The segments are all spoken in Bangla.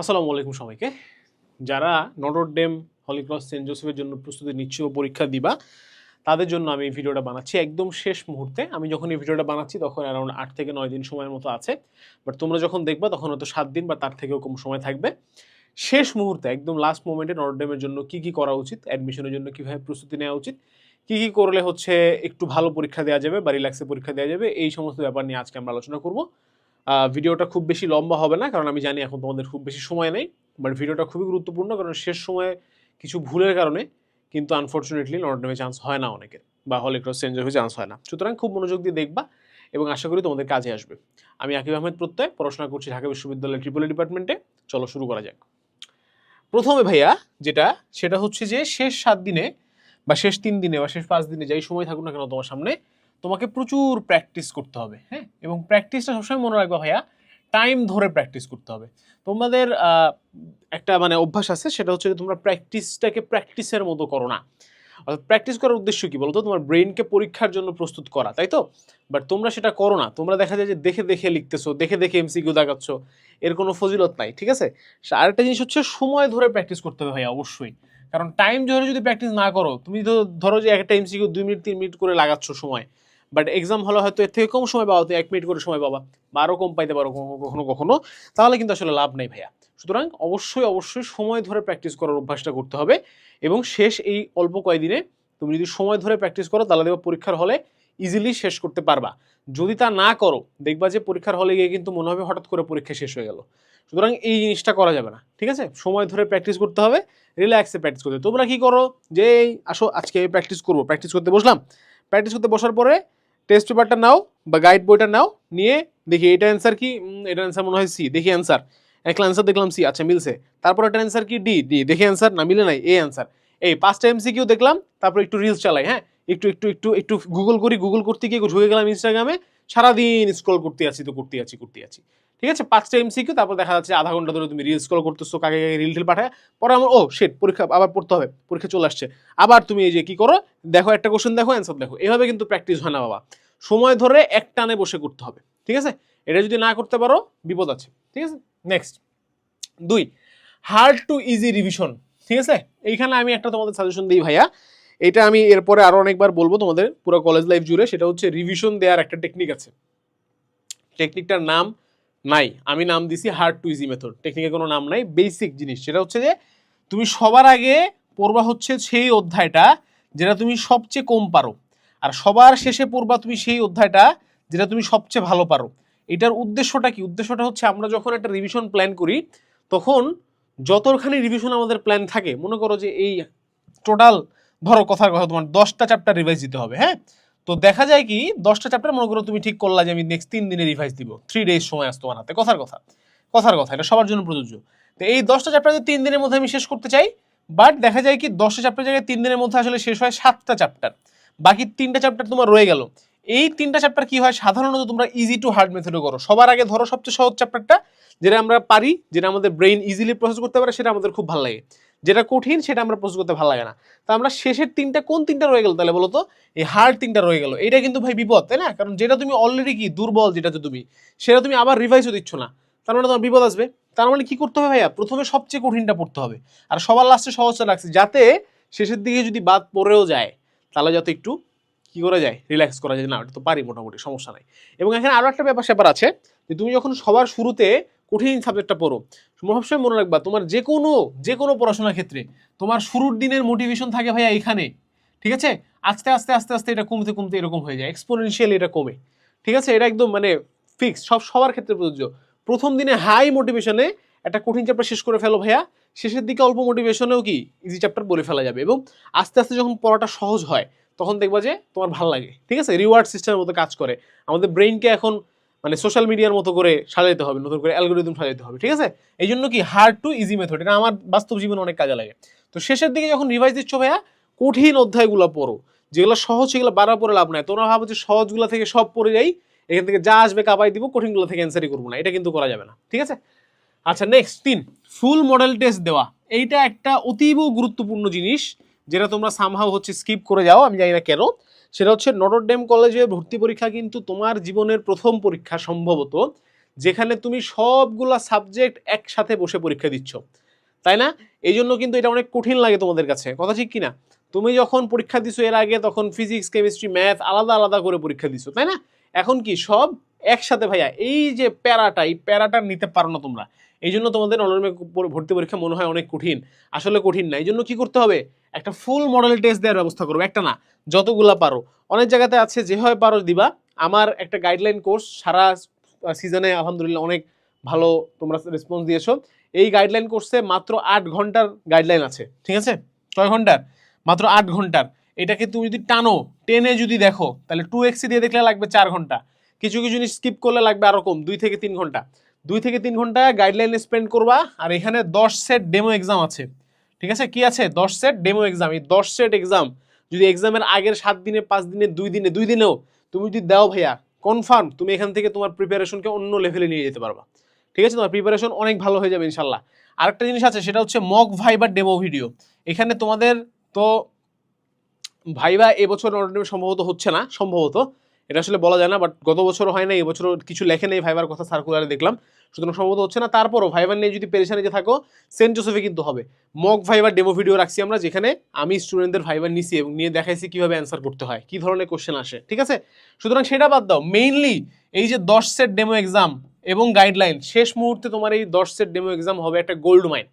আসসালামু আলাইকুম সবাইকে। যারা Notre Dame Holy Cross Saint জোসেফের জন্য প্রস্তুতি নিচ্ছ ও পরীক্ষা দিবা, তাদের জন্য আমি এই ভিডিওটা বানাচ্ছি একদম শেষ মুহূর্তে। আমি যখন এই ভিডিওটা বানাচ্ছি তখন অ্যারাউন্ড আট থেকে নয় দিন সময়ের মতো আছে। বাট তোমরা যখন দেখবা তখন হয়তো সাত দিন বা তার থেকেও কম সময় থাকবে। শেষ মুহূর্তে, একদম লাস্ট মোমেন্টে নটর ডেমের জন্য কি কি করা উচিত অ্যাডমিশনের জন্য কীভাবে প্রস্তুতি নেওয়া উচিত, কি কি করলে হচ্ছে একটু ভালো পরীক্ষা দেওয়া যাবে বা রিল্যাক্সে পরীক্ষা দেওয়া যাবে, এই সমস্ত ব্যাপার নিয়ে আজকে আমরা আলোচনা করব। ভিডিওটা খুব বেশি লম্বা হবে না, কারণ আমি জানি এখন তোমাদের খুব বেশি সময় নেই বাট ভিডিওটা খুবই গুরুত্বপূর্ণ, কারণ শেষ সময়ে কিছু ভুলের কারণে কিন্তু আনফর্চুনেটলি নটরডেমে চান্স হয় না অনেকের, বা হলে ক্রস চেঞ্জ হয়ে চান্স হয় না। সুতরাং খুব মনোযোগ দিয়ে দেখবা এবং আশা করি তোমাদের কাজে আসবে। আমি আকিব আহমেদ প্রত্যয়, পড়াশোনা করছি ঢাকা বিশ্ববিদ্যালয়ের ট্রিপল ডিপার্টমেন্টে চলো শুরু করা যাক। প্রথমে ভাইয়া, যেটা, সেটা হচ্ছে যে শেষ সাত দিনে বা শেষ তিন দিনে বা শেষ পাঁচ দিনে যাই সময় থাকুক না কেন তোমার সামনে তোমাকে প্রচুর প্র্যাকটিস করতে হবে হ্যাঁ? এবং প্র্যাকটিসটা সবসময় মনে রাখবে ভাইয়া টাইম ধরে প্র্যাকটিস করতে হবে। তোমাদের একটা মানে অভ্যাস আছে, সেটা হচ্ছে যে তোমরা প্র্যাকটিসটাকে প্র্যাকটিসের মতো করো না। অর্থাৎ প্র্যাকটিস করার উদ্দেশ্য কি বলতো? তোমার ব্রেনকে পরীক্ষার জন্য প্রস্তুত করা, তাই তো? বাট তোমরা সেটা করো না। তোমরা দেখা যায় যে দেখে দেখে লিখতেছো, দেখে দেখে এমসিকিউ দেখাচ্ছ, এর কোনো ফজিলত নাই, ঠিক আছে? আরেকটা জিনিস হচ্ছে সময় ধরে প্র্যাকটিস করতে হবে ভাইয়া, অবশ্যই। কারণ টাইম ধরে যদি প্র্যাকটিস না করো, তুমি তো ধরো যে একটা এমসিকিউ দুই মিনিট, তিন মিনিট করে লাগাচ্ছ সময় বাট এক্সাম হলে হয়তো এর থেকে কম সময় পাওয়া তো এক মিনিট করে সময় পাবা বা আরও কম পাইতে পারো কখনো কখনো তাহলে কিন্তু আসলে লাভ নেই ভাইয়া। সুতরাং অবশ্যই অবশ্যই সময় ধরে প্র্যাকটিস করার অভ্যাসটা করতে হবে এবং শেষ এই অল্প কয়েকদিনে তুমি যদি সময় ধরে প্র্যাকটিস করো, তাহলে দেখবা পরীক্ষার হলে ইজিলি শেষ করতে পারবা। যদি তা না করো, দেখবা যে পরীক্ষার হলে গিয়ে কিন্তু মনে হবে হঠাৎ করে পরীক্ষা শেষ হয়ে গেল। সুতরাং এই জিনিসটা করা যাবে না, ঠিক আছে? সময় ধরে প্র্যাকটিস করতে হবে রিল্যাক্সে প্র্যাকটিস করতে। তোমরা কি করো? যে আসো, আজকে প্র্যাকটিস করব। প্র্যাকটিস করতে বসলাম। প্র্যাকটিস করতে বসার পরে টেস্ট পেপারটা নাও বা গাইড বইটা নাও, নিয়ে দেখি এটা অ্যান্সার কি এটা অ্যান্সার মনে হয় সি দেখি অ্যান্সার একটা অ্যান্সার দেখলাম সি আচ্ছা মিলছে। তারপর একটা অ্যান্সার কি ডি ডি দেখি অ্যান্সার না মিলে নাই এ অ্যান্সার এই পাঁচটা এমসিকিউ দেখলাম, তারপর একটু রিলস চালাই হ্যাঁ? একটু একটু একটু একটু গুগল করি গুগল করতে গিয়ে ঢুকে গেলাম ইনস্টাগ্রামে সারাদিন স্ক্রল করতে আছি, তো করতে আছি করতে আছি। ঠিক আছে? পাঁচটা এমসিকিউ তারপর দেখা যাচ্ছে আধা ঘণ্টা ধরে তুমি রিল স্ক্রল করতেছো, কাকে কাকে রিল টিল পাঠায়। পরে আমার, ও শেট পরীক্ষা আবার পড়তে হবে, পরীক্ষা চলে আসছে। আবার তুমি এই যে কি করো, দেখো একটা কোশ্চেন দেখো অ্যান্সার দেখো। এভাবে কিন্তু প্র্যাকটিস হয় না, বাবা। সময় ধরে এক টানে বসে করতে হবে, ঠিক আছে? এটা যদি না করতে পারো, বিপদ আছে, ঠিক আছে? নেক্সট দুই হার্ড টু ইজি রিভিশন ঠিক আছে? এইখানে আমি একটা তোমাদের সাজেশন দিই, ভাইয়া। এটা আমি এরপরে আরও অনেকবার বলব তোমাদের, পুরো কলেজ লাইফ জুড়ে, সেটা হচ্ছে রিভিশন দেওয়ার একটা টেকনিক আছে। টেকনিকটার নাম নাই। আমি নাম দিছি হার্ড টু ইজি মেথড টেকনিকের কোনো নাম নাই বেসিক জিনিস। সেটা হচ্ছে যে, তুমি সবার আগে পড়বা হচ্ছে সেই অধ্যায়টা যেটা তুমি সবচেয়ে কম পারো। আর সবার শেষে পড়বা তুমি সেই অধ্যায়টা যেটা তুমি সবচেয়ে ভালো পারো। এটার উদ্দেশ্যটা কি? উদ্দেশ্যটা হচ্ছে আমরা যখন একটা রিভিশন প্ল্যান করি, তখন যতখানি রিভিশন আমাদের প্ল্যান থাকে, মনে করো যে এই টোটাল ধরো কথার কথা তোমার দশটা চ্যাপ্টার রিভাইজ দিতে হবে হ্যাঁ? তো দেখা যায় কি, দশটা চ্যাপ্টার মনে করো তুমি ঠিক করলা যে আমি নেক্সট তিন দিনে রিভাইজ দিব। থ্রি ডেজ সময় আসতো তোমার হাতে। কথার কথা। কথার কথা, এটা সবার জন্য প্রযোজ্য। তো এই দশটা চ্যাপ্টার যদি তিন দিনের মধ্যে আমি শেষ করতে চাই বাট দেখা যায় কি, দশটা চ্যাপ্টার জায়গায় তিন দিনের মধ্যে আসলে শেষ হয় সাতটা চ্যাপ্টার বাকি তিনটা চ্যাপ্টার তোমার রয়ে গেল। এই তিনটা চ্যাপ্টার কি হয়? সাধারণত তোমরা ইজি টু হার্ড মেথডে করো। সবার আগে ধরো সবচেয়ে সহজ চ্যাপ্টারটা যেটা আমরা পারি, যেটা আমাদের ব্রেইন ইজিলি প্রসেস করতে পারে, সেটা আমাদের খুব ভালো লাগে। যেটা কঠিন সেটা আমরা প্রসেস করতে ভালো লাগে না। তো আমরা শেষের তিনটা কোন তিনটা রয়ে গেল তাহলে বলো তো? এই হার্ড তিনটা রয়ে গেল। এটা কিন্তু ভাই বিপদ, তাই না? কারণ যেটা তুমি অলরেডি কি দুর্বল যেটাতে তুমি, সেটা তুমি আবার রিভাইসও দিচ্ছ না। তার মানে তোমার বিপদ আসবে। তার মানে কি করতে হবে ভাইয়া? প্রথমে সবচেয়ে কঠিনটা পড়তে হবে। আর সবার লাস্টে সহজটা রাখছি যাতে শেষের দিকে যদি বাদ পড়েও যায়, তাহলে যাতে একটু কি করা যায়? রিল্যাক্স করা যায়। না ওটা তো পারি মোটামুটি, সমস্যা নাই। এবং এখানে আরও একটা ব্যাপার স্যাপার আছে যে, তুমি যখন সবার শুরুতে কঠিন সাবজেক্টটা পড়ো। সবসময় মনে রাখবা, তোমার যে কোনো যে কোনো পড়াশোনার ক্ষেত্রে তোমার শুরুর দিনের মোটিভেশন থাকে ভাইয়া এখানে ঠিক আছে? আস্তে আস্তে আস্তে আস্তে এটা কমতে কমতে এরকম হয়ে যায় এক্সপোনেনশিয়াল এটা কমে। ঠিক আছে? এটা একদম মানে ফিক্স সব, সবার ক্ষেত্রে প্রযোজ্য। প্রথম দিনে হাই মোটিভেশনে একটা কঠিন চ্যাপ্টার শেষ করে ফেলো ভাইয়া, শেষের দিকে অল্প মোটিভেশনেও কি ইজি চ্যাপ্টার বলে ফেলা যাবে এবং আস্তে আস্তে যখন পড়াটা সহজ হয়, তখন দেখবা যে তোমার ভালো লাগে, ঠিক আছে? রিওয়ার্ড সিস্টেমের মতো কাজ করে। আমাদের ব্রেইনকে এখন মানে সোশ্যাল মিডিয়ার মতো করে সাজাইতে হবে, নতুন করে অ্যালগোরিদম সাজাইতে হবে, ঠিক আছে? এই জন্য কি হার্ড টু ইজি মেথড এটা আমার বাস্তব জীবনে অনেক কাজে লাগে। তো শেষের দিকে যখন রিভাইজ দিচ্ছ ভাইয়া, কঠিন অধ্যায়গুলো পড়ো, যেগুলো সহজ, সেগুলো বারবার পড়ে লাভ নাই। তোমরা ভাবো যে সহজগুলো থেকে সব পড়ে যাই, এখান থেকে যা আসবে কাবাই দিব, কঠিনগুলো থেকে অ্যান্সারই করব না, এটা কিন্তু করা যাবে না, ঠিক আছে? আচ্ছা নেক্সট তিন ফুল মডেল টেস্ট দেওয়া। এইটা একটা অতীব গুরুত্বপূর্ণ জিনিস, যেটা তোমরা সামহাও হচ্ছে স্কিপ করে যাও, আমি জানি না কেন। সেটা হচ্ছে নটরডেম কলেজে ভর্তি পরীক্ষা কিন্তু তোমার জীবনের প্রথম পরীক্ষা সম্ভবত, যেখানে তুমি সবগুলা সাবজেক্ট একসাথে বসে পরীক্ষা দিচ্ছ। তাই না? এই জন্য কিন্তু এটা অনেক কঠিন লাগে তোমাদের কাছে। কথা ঠিক কিনা? তুমি যখন পরীক্ষা দিছো এর আগে তখন ফিজিক্স কেমিস্ট্রি ম্যাথ আলাদা আলাদা করে পরীক্ষা দিছো, তাই না? এখন কি সব একসাথে ভাইয়া, এই যে প্যারাটা, এই প্যারাটা নিতে পারো না তোমরা। এই জন্য তোমাদের অনলাইনে ভর্তি পরীক্ষা মনে হয় অনেক কঠিন। আসলে কঠিন না। এই জন্য কি করতে হবে? একটা ফুল মডেল টেস্ট দেওয়ার ব্যবস্থা করব। একটা না, যতগুলা পারো। অনেক জায়গাতে আছে, যেভাবে পারো দিবা। আমার একটা গাইডলাইন কোর্স সারা সিজনে আলহামদুলিল্লাহ অনেক ভালো তোমরা রেসপন্স দিয়েছ। এই গাইডলাইন কোর্সে মাত্র আট ঘণ্টার গাইডলাইন আছে, ঠিক আছে? ছয় ঘণ্টার, মাত্র আট ঘণ্টার। এটাকে তুমি যদি টানো টেনে যদি দেখো, তাহলে টু এক্সি দিয়ে দেখলে লাগবে চার ঘণ্টা। কিছু কিছু জিনিস স্কিপ করলে লাগবে আরও কম, দুই থেকে তিন ঘণ্টা। দুই থেকে তিন ঘণ্টা গাইডলাইনে স্পেন্ড করবা, আর এখানে দশ সেট ডেমো এক্সাম আছে। ঠিক আছে? কি আছে? দশ সেট ডেমো এক্সাম এই দশ সেট এক্সাম যদি এক্সামের আগের সাত দিনে, পাঁচ দিনে, দুই দিনে, দুই দিনেও তুমি যদি দাও ভাইয়া কনফার্ম তুমি এখান থেকে তোমার প্রিপারেশনকে অন্য লেভেলে নিয়ে যেতে পারবা। ঠিক আছে? তোমার প্রিপারেশন অনেক ভালো হয়ে যাবে ইনশাল্লাহ। আরেকটা জিনিস আছে, সেটা হচ্ছে মক ভাইবার ডেমো ভিডিও এখানে তোমাদের তো ভাইবা এবছর সম্ভবত হচ্ছে না, সম্ভবত। এটা আসলে বলা যায় না বাট গত বছরও হয় না এবছরও কিছু লেখে নেই ভাইবার কথা সার্কুলারে দেখলাম। সুতরাং সম্ভবত হচ্ছে না, তারপরও ভাইবার নিয়ে যদি পেরেশানি যে থাকো, সেন্ট জোসেফে কিন্তু হবে। মক ভাইবার ডেমো ভিডিও রাখছি আমরা, যেখানে আমি স্টুডেন্টদের ভাইবার নিছি এবং নিয়ে দেখাইছি কীভাবে অ্যান্সার করতে হয়, কী ধরনের কোশ্চেন আসে, ঠিক আছে? সুতরাং সেটা বাদ দাও মেইনলি এই যে দশ সেট ডেমো এক্সাম এবং গাইডলাইন শেষ মুহূর্তে তোমার এই দশ সেট ডেমো এক্সাম হবে একটা গোল্ড মাইন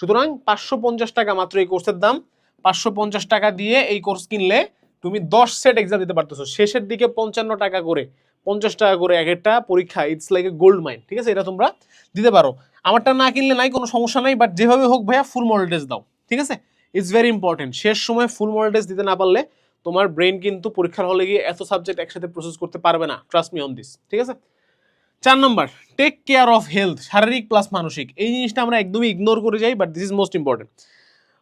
সুতরাং পাঁচশো পঞ্চাশ টাকা মাত্র এই কোর্সের দাম, পাঁচশো পঞ্চাশ টাকা দিয়ে এই কোর্স কিনলে তুমি দশ সেট এক্সাম দিতে পারতেছো। শেষের দিকে পঞ্চান্ন টাকা করে, পঞ্চাশ টাকা করে এক একটা পরীক্ষা it's like a gold mine ঠিক আছে? এটা তোমরা দিতে পারো। আমারটা না কিনলে নাই, কোনো সমস্যা নাই বাট যেভাবে হোক ভাইয়া ফুল মডেল টেস্ট দাও, ঠিক আছে? ইটস ভেরি ইম্পর্টেন্ট শেষ সময় ফুল মডেল টেস্ট দিতে না পারলে তোমার ব্রেন কিন্তু পরীক্ষার হলে গিয়ে এত সাবজেক্ট একসাথে প্রসেস করতে পারবে না। ট্রাস্ট মি অন দিস ঠিক আছে? চার নম্বর টেক কেয়ার অফ হেলথ শারীরিক প্লাস মানসিক। এই জিনিসটা আমরা একদমই ইগনোর করে যাই but this is most important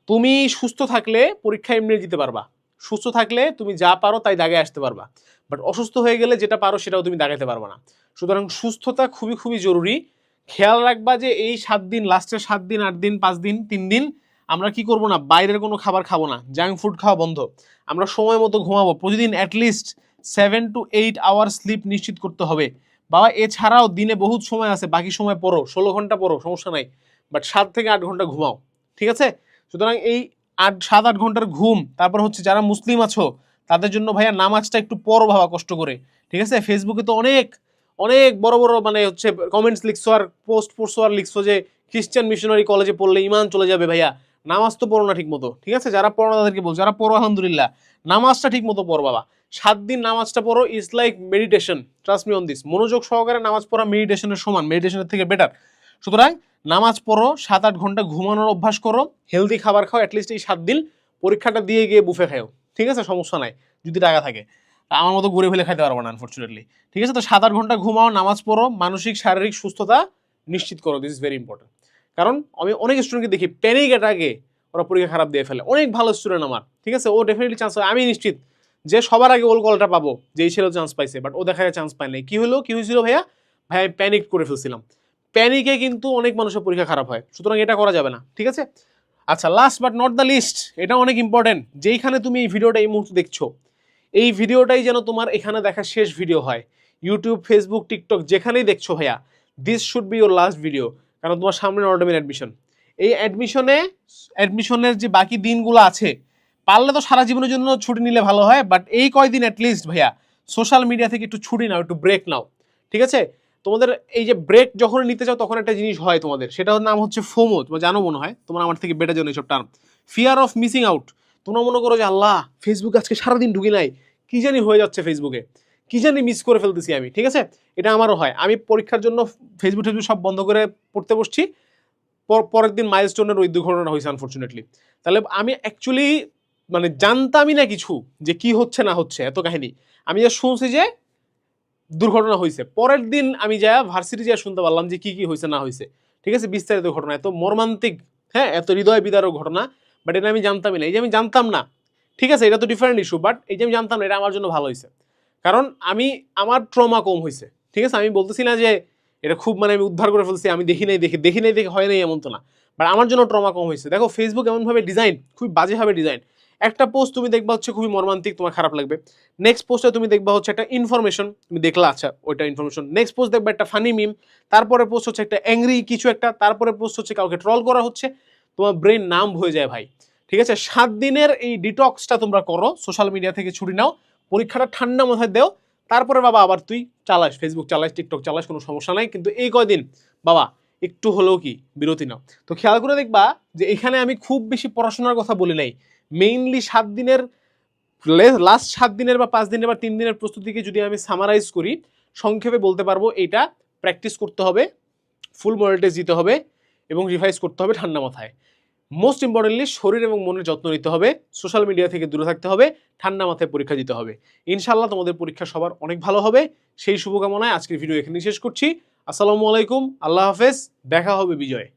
তুমি সুস্থ থাকলে পরীক্ষা এমনি দিতে পারবা। সুস্থ থাকলে তুমি যা পারো তাই দাগে আসতে পারবা। বাট অসুস্থ হয়ে গেলে যেটা পারো সেটাও তুমি দাগাতে পারবা না। সুতরাং সুস্থতা খুবই খুবই জরুরি। খেয়াল রাখবা যে এই সাত দিন, লাস্টের সাত দিন, আট দিন, পাঁচ দিন, তিন দিন আমরা কি করব না? বাইরের কোনো খাবার খাব না। জাঙ্ক ফুড খাওয়া বন্ধ। আমরা সময় মতো ঘুমাবো। প্রতিদিন at least seven to eight hour sleep নিশ্চিত করতে হবে। বাবা, এছাড়াও দিনে বহুত সময় আছে। বাকি সময় পড়ো। ষোলো ঘণ্টা পড়ো, সমস্যা নাই। বাট সাত থেকে আট ঘণ্টা ঘুমাও। ঠিক আছে? সুতরাং এই আট, সাত, আট ঘণ্টার ঘুম। তারপর হচ্ছে যারা মুসলিম আছো, তাদের জন্য ভাইয়া নামাজটা একটু পড়ো ভাবা কষ্ট করে। ঠিক আছে? ফেসবুকে তো অনেক অনেক বড় বড় মানে হচ্ছে কমেন্টস লিখছো আর পোস্ট পড়ছো আর লিখছো যে খ্রিস্টান মিশনারি কলেজে পড়লে ইমান চলে যাবে ভাইয়া। নামাজ তো পড়ো না ঠিক মতো ঠিক আছে? যারা পড়ো তাদেরকে বলছো, যারা পড়ো আলহামদুলিল্লাহ, নামাজটা ঠিক মতো পড়ো বাবা। সাত দিন নামাজটা পড়ো is like meditation trust me on this মনোযোগ সহকারে নামাজ পড়া মেডিটেশনের সমান মেডিটেশনের থেকে বেটার সুতরাং নামাজ পড়ো সাত আট ঘণ্টা ঘুমানোর অভ্যাস করো হেলদি খাবার খাও অ্যাটলিস্ট এই সাত দিন পরীক্ষাটা দিয়ে গিয়ে বুফে খাও ঠিক আছে? সমস্যা নাই, যদি টাকা থাকে। আমার মতো ঘুরে ফেলে খাইতে পারব না আনফর্চুনেটলি ঠিক আছে? তো সাত আট ঘণ্টা ঘুমাও, নামাজ পড়ো, মানসিক, শারীরিক সুস্থতা নিশ্চিত করো। দিস ইজ ভেরি ইম্পর্টেন্ট কারণ আমি অনেক স্টুডেন্টকে দেখি প্যানিক অ্যাটাকে ওরা পরীক্ষা খারাপ দিয়ে ফেলে। অনেক ভালো স্টুডেন্ট আমার। ঠিক আছে? ও ডেফিনেটলি চান্স আমি নিশ্চিত যে সবার আগে ওল কলটা পাবো যে এই ছেলেও চান্স পাইছে বাট ও দেখা যায় চান্স পায় নাই। কি হলো? কি হয়েছিল ভাইয়া? ভাই, আমি প্যানিক করে ফেলছিলাম। প্যানিকে কিন্তু অনেক মানুষের পরীক্ষা খারাপ হয়। সুতরাং এটা করা যাবে না, ঠিক আছে? আচ্ছা last but not the least এটা অনেক ইম্পর্টেন্ট যেইখানে তুমি এই ভিডিওটা এই মুহূর্তে দেখছ, এই ভিডিওটাই যেন তোমার এখানে দেখা শেষ ভিডিও হয়। ইউটিউব ফেসবুক টিকটক যেখানেই দেখছ ভাইয়া this should be your last video কারণ তোমার সামনে অটোমেন অ্যাডমিশন এই অ্যাডমিশনে অ্যাডমিশনের যে বাকি দিনগুলো আছে, পারলে তো সারা জীবনের জন্য ছুটি নিলে ভালো হয় বাট এই কয়দিন অ্যাটলিস্ট ভাইয়া সোশ্যাল মিডিয়া থেকে একটু ছুটি নাও, একটু ব্রেক নাও, ঠিক আছে? তোমাদের এই যে ব্রেক যখন নিতে চাও, তখন একটা জিনিস হয় তোমাদের। সেটার নাম হচ্ছে ফোমো। তোমার জানো মনে হয়? তোমার আমার থেকে বেটার জানো এইসব term fear of missing out তোমরা মনে করো যে, আল্লাহ ফেসবুক আজকে সারাদিন ঢুকি নাই। কি জানি হয়ে যাচ্ছে ফেসবুকে কি জানি মিস করে ফেলতেছি আমি। ঠিক আছে? এটা আমারও হয়। আমি পরীক্ষার জন্য ফেসবুক টেসবুক সব বন্ধ করে পড়তে বসছি। পর- পরের দিন মাইলস্টোনের ওই দুর্ঘটনা হয়েছে আনফর্চুনেটলি তাহলে আমি অ্যাকচুয়ালি মানে জানতামই না কিছু যে কি হচ্ছে, না হচ্ছে, এত কাহিনী। আমি যা শুনছি যে দুর্ঘটনা হয়েছে পরের দিন আমি যা ভার্সিটি যা শুনতে পারলাম যে কি কি হয়েছে না হয়েছে ঠিক আছে? বিস্তারিত ঘটনা। এত মর্মান্তিক হ্যাঁ এত হৃদয় বিদারক ঘটনা বাট এটা আমি জানতামই না। এই যে আমি জানতাম না, ঠিক আছে? এটা তো ডিফারেন্ট ইস্যু বাট এই যে আমি জানতাম না, এটা আমার জন্য ভালো হয়েছে কারণ আমি, আমার ট্রমা কম হয়েছে ঠিক আছে? আমি বলতেছি না যে এটা খুব মানে আমি উদ্ধার করে ফেলছি, আমি দেখি নাই, দেখি দেখি নাই, দেখে হয় নাই এমন তো না। বাট আমার জন্য ট্রমা কম হয়েছে দেখো ফেসবুক এমনভাবে ডিজাইন খুব বাজেভাবে ডিজাইন একটা পোস্ট তুমি দেখবা হচ্ছে খুবই মর্মান্তিক, তোমার খারাপ লাগবে। নেক্সট পোস্টে তুমি দেখবা হচ্ছে একটা ইনফরমেশন তুমি দেখলা আচ্ছা ওইটা ইনফরমেশন নেক্সট পোস্ট দেখবা একটা ফানি মিম তারপরে পোস্ট হচ্ছে একটা অ্যাংরি কিছু একটা, তারপরে পোস্ট হচ্ছে কাউকে ট্রল করা হচ্ছে। তোমার ব্রেন নাম হয়ে যায় ভাই, ঠিক আছে? সাত দিনের এই ডিটক্সটা তোমরা করো সোশ্যাল মিডিয়া থেকে ছুটি নাও, পরীক্ষাটা ঠান্ডা মাথায় দেও, তারপরে বাবা আবার তুই চালাস ফেসবুক চালাস টিকটক চালাস, কোনো সমস্যা নাই, কিন্তু এই কয়দিন, বাবা, একটু হলেও কি, বিরতি নাও। তো খেয়াল করে দেখবা যে এখানে আমি খুব বেশি পড়াশোনার কথা বলি নাই মেইনলি সাত দিনের লাস্ট সাত দিনের বা পাঁচ দিনের বা তিন দিনের প্রস্তুতিকে যদি আমি সামারাইজ করি, সংক্ষেপে বলতে পারব এটা প্র্যাকটিস করতে হবে ফুল মডেলটেজ দিতে হবে এবং রিভাইজ করতে হবে ঠান্ডা মাথায়। মোস্ট ইম্পর্টেন্টলি শরীর এবং মনের যত্ন নিতে হবে সোশ্যাল মিডিয়া থেকে দূরে থাকতে হবে, ঠান্ডা মাথায় পরীক্ষা দিতে হবে। ইনশাল্লাহ তোমাদের পরীক্ষা সবার অনেক ভালো হবে। সেই শুভকামনায় আজকের ভিডিও এখানে শেষ করছি। আসসালামু আলাইকুম, আল্লাহ হাফেজ, দেখা হবে বিজয়।